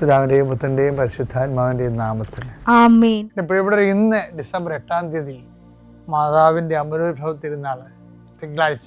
പിതാവിന്റെയും പുത്രന്റെയും പരിശുദ്ധാത്മാവിന്റെയും നാമത്തിൽ. ഇവിടെ ഇന്ന് ഡിസംബർ എട്ടാം തീയതി മാതാവിന്റെ അമരോത്ഭവ തിരുനാൾ തിങ്കളാഴ്ച.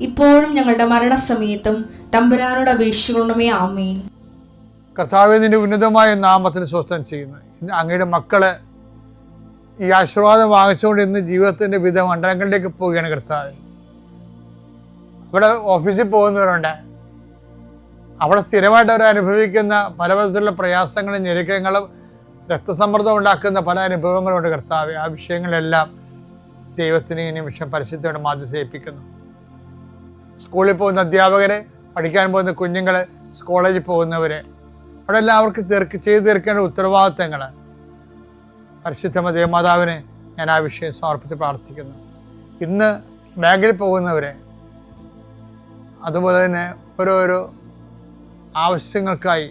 ഇപ്പോഴും ഞങ്ങളുടെ മരണസമയത്തും തമ്പുരാനോട് അപേക്ഷിക്കണമേ ആമേൻ. കർത്താവെ നിന്റെ ഉന്നതമായ നാമത്തിന് സ്വസ്ഥം ചെയ്യുന്നു. അങ്ങയുടെ മക്കളെ ഈ ആശീർവാദം വാങ്ങിച്ചുകൊണ്ട് ഇന്ന് ജീവിതത്തിന്റെ വിധ മണ്ഡലങ്ങളിലേക്ക് പോവുകയാണ് കർത്താവ്. അവിടെ ഓഫീസിൽ പോകുന്നവരുണ്ട്. അവിടെ സ്ഥിരമായിട്ട് അവർ അനുഭവിക്കുന്ന പല വിധത്തിലുള്ള പ്രയാസങ്ങളും ഞെരുക്കങ്ങളും രക്തസമ്മർദ്ദം ഉണ്ടാക്കുന്ന പല അനുഭവങ്ങളുണ്ട് കർത്താവ്. ആ വിഷയങ്ങളെല്ലാം ദൈവത്തിന് ഈ നിമിഷം പരിശുദ്ധയോടെ മാധ്യസേൽപ്പിക്കുന്നു സ്കൂളിൽ പോകുന്ന അധ്യാപകരെ പഠിക്കാൻ പോകുന്ന കുഞ്ഞുങ്ങൾ കോളേജിൽ പോകുന്നവർ അവിടെ എല്ലാവർക്കും തീർക്ക് ചെയ്തു തീർക്കേണ്ട ഉത്തരവാദിത്തങ്ങൾ പരിശുദ്ധമ ദേവമാതാവിനെ ഞാൻ ആ വിഷയം സമർപ്പിച്ച് പ്രാർത്ഥിക്കുന്നു. ഇന്ന് ബാങ്കിൽ പോകുന്നവരെ അതുപോലെ തന്നെ ഓരോരോ ആവശ്യങ്ങൾക്കായി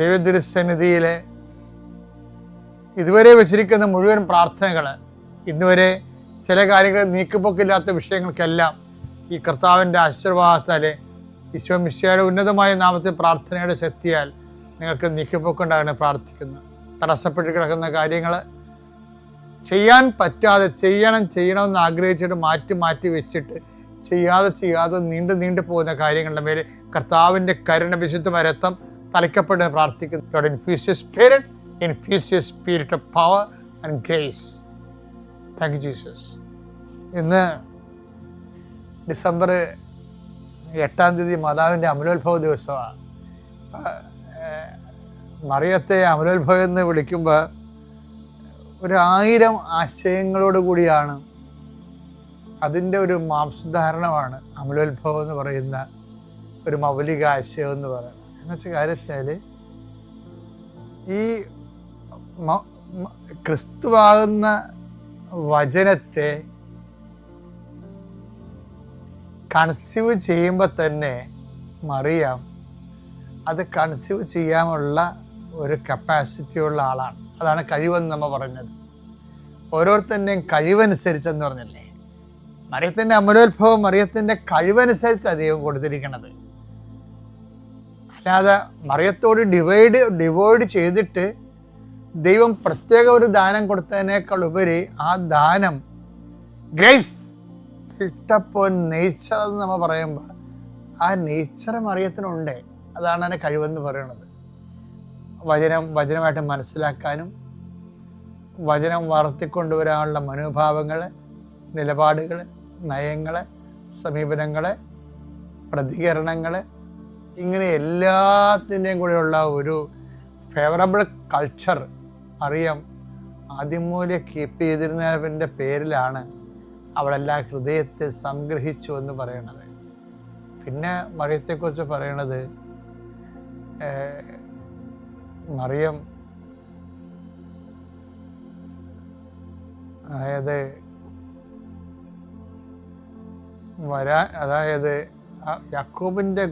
ദൈവദുരസന്നിധിയിലെ ഇതുവരെ വെച്ചിരിക്കുന്ന മുഴുവൻ പ്രാർത്ഥനകൾ ഇന്നുവരെ ചില കാര്യങ്ങൾ നീക്കുപോക്കില്ലാത്ത വിഷയങ്ങൾക്കെല്ലാം ഈ കർത്താവിന്റെ ആശീർവാദത്താൽ ഈശോ മിശയുടെ ഉന്നതമായ നാമത്തെ പ്രാർത്ഥനയുടെ ശക്തിയാൽ നിങ്ങൾക്ക് നീക്കിപ്പോക്കുണ്ടാകണം പ്രാർത്ഥിക്കുന്നു. തടസ്സപ്പെട്ട് കിടക്കുന്ന കാര്യങ്ങൾ ചെയ്യാൻ പറ്റാതെ ചെയ്യണം ചെയ്യണമെന്ന് ആഗ്രഹിച്ചിട്ട് മാറ്റി മാറ്റി വെച്ചിട്ട് ചെയ്യാതെ ചെയ്യാതെ നീണ്ടു നീണ്ടു പോകുന്ന കാര്യങ്ങളുടെ മേലെ കർത്താവിന്റെ കരുണ വിശുദ്ധ രക്തം തലയ്ക്കപ്പെട്ട് പ്രാർത്ഥിക്കുന്നു infuse spirit infuse spirit of power and grace thank you Jesus ഇന്ന് ഡിസംബർ എട്ടാം തീയതി മാതാവിന്റെ അമലോത്ഭവ ദിവസമാണ്. മറിയത്തെ അമലോത്ഭവം എന്ന് വിളിക്കുമ്പോൾ ഒരു ആയിരം ആശയങ്ങളോട് കൂടിയാണ് അതിന്റെ ഒരു മാംസധാരണമാണ് അമലോത്ഭവം എന്ന് പറയുന്ന ഒരു മൗലിക ആശയം എന്ന് പറയുന്നത്. എന്നുവെച്ച കാര്യം വെച്ചാൽ ഈ ക്രിസ്തുവാകുന്ന വചനത്തെ കൺസീവ് ചെയ്യുമ്പോൾ തന്നെ മറിയാം. അത് കൺസീവ് ചെയ്യാനുള്ള ഒരു കപ്പാസിറ്റി ഉള്ള ആളാണ്. അതാണ് കഴിവെന്ന് നമ്മൾ പറഞ്ഞത്. ഓരോരുത്തരുടെയും കഴിവനുസരിച്ചെന്ന് പറഞ്ഞല്ലേ? മറിയത്തിന്റെ അമലോത്ഭവം മറിയത്തിന്റെ കഴിവനുസരിച്ച് ദൈവം കൊടുത്തിരിക്കുന്നത് അല്ലാതെ മറിയത്തോട് ഡിവൈഡ് ഡിവൈഡ് ചെയ്തിട്ട് ദൈവം പ്രത്യേക ഒരു ദാനം കൊടുത്തതിനേക്കാൾ ഉപരി ആ ദാനം ഗ്രേസ് ഇഷ്ടപ്പോൾ നേച്ചർ എന്ന് നമ്മൾ പറയുമ്പോൾ ആ നേച്ചർ മറിയത്തിനുണ്ട് അതാണ് അതിനെ കഴിവെന്ന് പറയുന്നത്. വചനം വചനമായിട്ട് മനസ്സിലാക്കാനും വചനം വളർത്തിക്കൊണ്ടുവരാനുള്ള മനോഭാവങ്ങൾ നിലപാടുകൾ നയങ്ങൾ സമീപനങ്ങൾ പ്രതികരണങ്ങൾ ഇങ്ങനെ എല്ലാത്തിന്റെയും കൂടെയുള്ള ഒരു ഫേവറബിൾ കൾച്ചർ അറിയാം. ആദ്യം മൂലം കീപ്പ് ചെയ്തിരുന്നവന്റെ പേരിലാണ് അവളെല്ലാം ഹൃദയത്തിൽ സംഗ്രഹിച്ചു എന്ന് പറയണത്. പിന്നെ മറിയത്തെക്കുറിച്ച് പറയണത് മറിയം അതായത് വരാ അതായത് യാക്കോബിന്റെ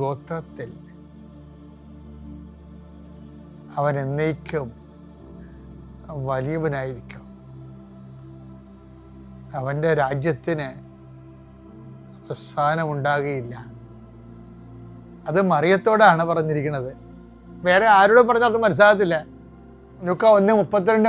ഗോത്രത്തിൽ അവൻ എന്നേക്കും വലിയവനായിരിക്കും. അവന്റെ രാജ്യത്തിന് അവസാനമുണ്ടാകുകയില്ല. അത് മറിയത്തോടാണ് പറഞ്ഞിരിക്കുന്നത്. വേറെ ആരോടും പറഞ്ഞാൽ അത് മനസ്സിലാകത്തില്ല. ഒന്ന് മുപ്പത്തിരണ്ട്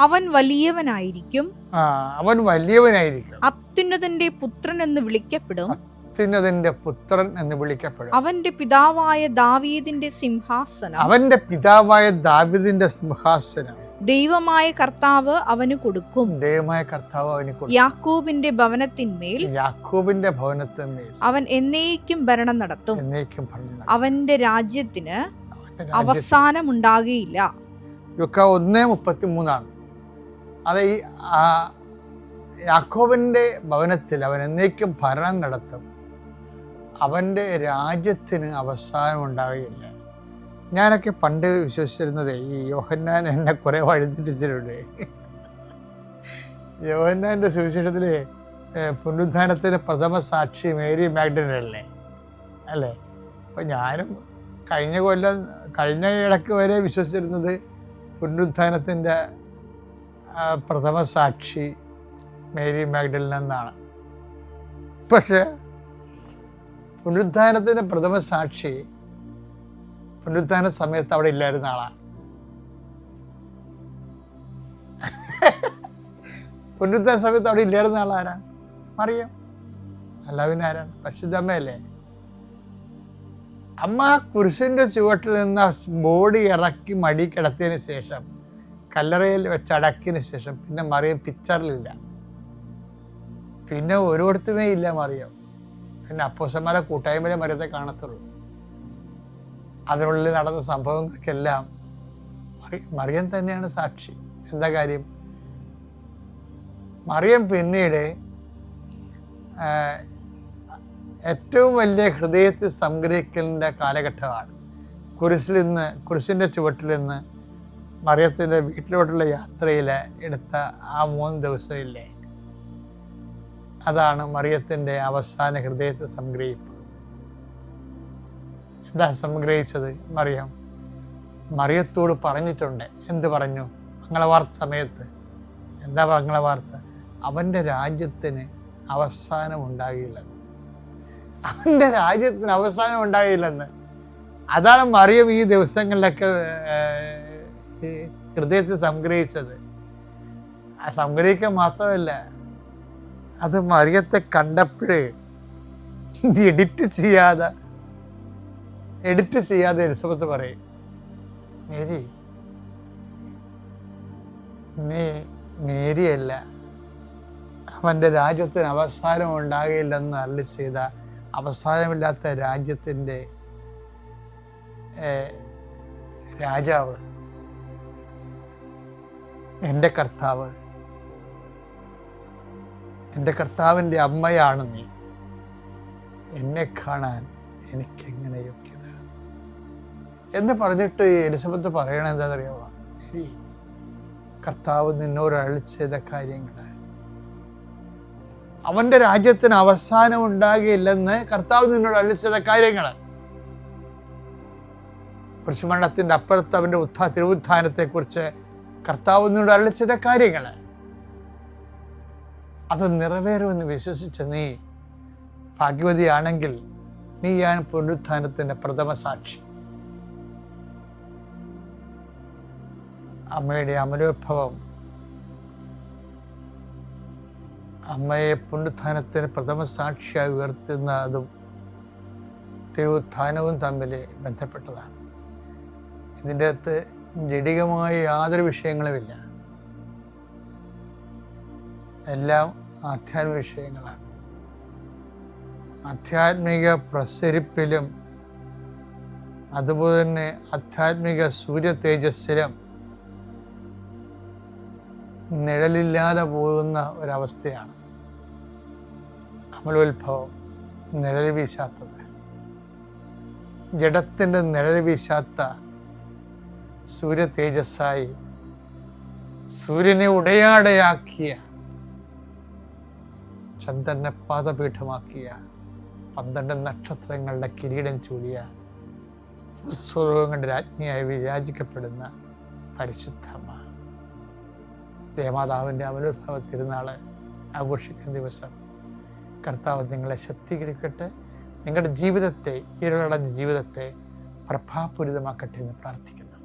അവൻ വലിയവനായിരിക്കും. ആ അവൻ വലിയവനായിരിക്കും. അത്യുന്നതന്റെ പുത്രൻ എന്ന് വിളിക്കപ്പെടും. അത്യുന്നതന്റെ പുത്രൻ എന്ന് വിളിക്കപ്പെടും. അവന്റെ പിതാവായ ദാവീദിന്റെ സിംഹാസനം. അവന്റെ പിതാവായ ദാവീദിന്റെ സിംഹാസനം. ദൈവമായ കർത്താവ് അവന് കൊടുക്കും. ദൈവമായ കർത്താവ് അവന് യാക്കൂബിന്റെ യാക്കോബിന്റെ ഭവനത്തിന്മേൽ യാക്കോബിന്റെ ഭവനത്തിന്മേൽ അവൻ എന്നേക്കും ഭരണം നടത്തും. എന്നേക്കും പറഞ്ഞു അവന്റെ രാജ്യത്തിന് അവസാനം ഉണ്ടാകുകയില്ല ലുക്ക ഒന്ന് മുപ്പത്തി മൂന്നാണ് അത് ഈ യാക്കോബിന്റെ ഭവനത്തിൽ അവൻ എന്നേക്കും ഭരണം നടത്തും. അവന്റെ രാജ്യത്തിന് അവസാനം ഉണ്ടാകുകയില്ല ഞാനൊക്കെ പണ്ട് വിശ്വസിച്ചിരുന്നത് ഈ യോഹന്നാൻ എന്നെ കുറേ വഴിതെറ്റിച്ചിട്ടുണ്ട്. യോഹന്നാന്റെ സുവിശേഷത്തിൽ പുനരുദ്ധാനത്തിന്റെ പ്രഥമ സാക്ഷി മേരി മാഗ്ഡനല്ലേ അല്ലേ? അപ്പം ഞാനും കഴിഞ്ഞ കൊല്ലം കഴിഞ്ഞ ഇടയ്ക്ക് വരെ വിശ്വസിച്ചിരുന്നത് പുനരുത്ഥാനത്തിന്റെ പ്രഥമ സാക്ഷി മേരി മാഗ്ഡലിൻ എന്നാണ് പക്ഷേ പുനരുത്ഥാനത്തിന്റെ പ്രഥമ സാക്ഷി പുനരുത്ഥാന സമയത്ത് അവിടെ ഇല്ലായിരുന്ന ആളാണ് പുനരുത്ഥാന സമയത്ത് അവിടെ ഇല്ലായിരുന്ന ആളാരാണ് അറിയാം അല്ല പിന്നെ ആരാണ്? പരിശുദ്ധമ്മയല്ലേ അമ്മ കുരിശിന്റെ ചുവട്ടിൽ നിന്ന് ബോഡി ഇറക്കി മടി കിടത്തിയതിന് ശേഷം കല്ലറയിൽ വെച്ച് അടക്കിയതിന് ശേഷം പിന്നെ മറിയം പിക്ചറിലില്ല. പിന്നെ ഓരോരുത്തരുമേ ഇല്ല മറിയം. പിന്നെ അപ്പോസന്മാരെ കൂട്ടായ്മയിലെ മറിയത്തെ കാണത്തുള്ളൂ. അതിനുള്ളിൽ നടന്ന സംഭവങ്ങൾക്കെല്ലാം മറിയം തന്നെയാണ് സാക്ഷി. എന്താ കാര്യം? മറിയം പിന്നീട് ഏറ്റവും വലിയ ഹൃദയത്തിൽ സംഗ്രഹിക്കലിന്റെ കാലഘട്ടമാണ്. കുരിശിൽ നിന്ന് കുരിശിന്റെ ചുവട്ടിൽ നിന്ന് മറിയത്തിന്റെ വീട്ടിലോട്ടുള്ള യാത്രയിൽ എടുത്ത ആ മൂന്ന് ദിവസമില്ലേ? അതാണ് മറിയത്തിന്റെ അവസാന ഹൃദയത്തെ സംഗ്രഹിപ്പ്. എന്താ സംഗ്രഹിച്ചത്? മറിയം. മറിയത്തോട് പറഞ്ഞിട്ടുണ്ട്. എന്ത് പറഞ്ഞു? മംഗളവാർത്ത സമയത്ത്. എന്താ മംഗളവാർത്ത അവന്റെ രാജ്യത്തിന് അവസാനം ഉണ്ടാകില്ലെന്ന് അവന്റെ രാജ്യത്തിന് അവസാനം ഉണ്ടാകില്ലെന്ന്. അതാണ് മറിയം ഈ ദിവസങ്ങളിലൊക്കെ ഹൃദയത്തിൽ സംഗ്രഹിച്ചത്. ആ സംഗ്രഹിക്കുക മാത്രമല്ല അത് മറിയത്തെ കണ്ടപ്പോഴേ എഡിറ്റ് ചെയ്യാതെ എഡിറ്റ് ചെയ്യാതെ എലിസബത്ത് പറയും മേരി നീ മേരിയല്ല. അവന്റെ രാജ്യത്തിന് അവസാനം ഉണ്ടാകില്ലെന്ന് അരളി ചെയ്ത അവസാനമില്ലാത്ത രാജ്യത്തിന്റെ രാജാവ് എന്റെ കർത്താവ്. എന്റെ കർത്താവിന്റെ അമ്മയാണ് നീ. എന്നെ കാണാൻ എനിക്കെങ്ങനെ യോഗ്യത? എന്ന് പറഞ്ഞിട്ട് എലിസബത്ത് പറയണത് എന്താണെന്നറിയാമോ ശരി കർത്താവ് നിന്നോട് അരളി ചെയ്ത കാര്യങ്ങൾ അവന്റെ രാജ്യത്തിന് അവസാനം ഉണ്ടാകില്ലെന്ന് കർത്താവ് നിന്നോട് അരളി ചെയ്ത കാര്യങ്ങൾ കുരിശുമരണത്തിന്റെ അപ്പുറത്ത് അവന്റെ ഉത്ഥാ തിരുവുത്ഥാനത്തെക്കുറിച്ച് കർത്താവ് നിന്നോട് അരളി ചെയ്ത കാര്യങ്ങൾ അത് നിറവേറുമെന്ന് വിശ്വസിച്ച നീ ഭാഗ്യവതിയാണെങ്കിൽ നീയാണ് പുനരുത്ഥാനത്തിന്റെ പ്രഥമ സാക്ഷി. അമ്മയുടെ അമലോത്ഭവം അമ്മയെ പുനരുത്ഥാനത്തിന് പ്രഥമ സാക്ഷിയായി ഉയർത്തുന്ന അതും തിരുവുത്ഥാനവും തമ്മിൽ ബന്ധപ്പെട്ടതാണ്. ഇതിന്റെ അകത്ത് ജടികമായ യാതൊരു വിഷയങ്ങളുമില്ല. എല്ലാം ആധ്യാത്മിക വിഷയങ്ങളാണ്. ആധ്യാത്മിക പ്രസരിപ്പിലും അതുപോലെ തന്നെ ആധ്യാത്മിക സൂര്യ തേജസ്സിലും നിഴലില്ലാതെ പോകുന്ന ഒരവസ്ഥയാണ് അമലോത്ഭവം നിഴൽ വീശാത്തത്. ജഡത്തിന്റെ നിഴൽ വീശാത്ത സൂര്യ തേജസ്സായി സൂര്യനെ ഉടയാടയാക്കിയ ചന്ദ്രനെ പാദപീഠമാക്കിയ പന്ത്രണ്ട് നക്ഷത്രങ്ങളുടെ കിരീടം ചൂടിയ സ്വരൂപങ്ങളുടെ രാജ്ഞിയായി വിരാജിക്കപ്പെടുന്ന പരിശുദ്ധമാണ് ദേവമാതാവിന്റെ അവനുഭവ തിരുനാൾ ആഘോഷിക്കുന്ന ദിവസം. കർത്താവ് നിങ്ങളെ ശക്തീകരിക്കട്ടെ. നിങ്ങളുടെ ജീവിതത്തെ ഇരുളടഞ്ഞ ജീവിതത്തെ പ്രഭാപൂരിതമാക്കട്ടെ എന്ന് പ്രാർത്ഥിക്കുന്നു.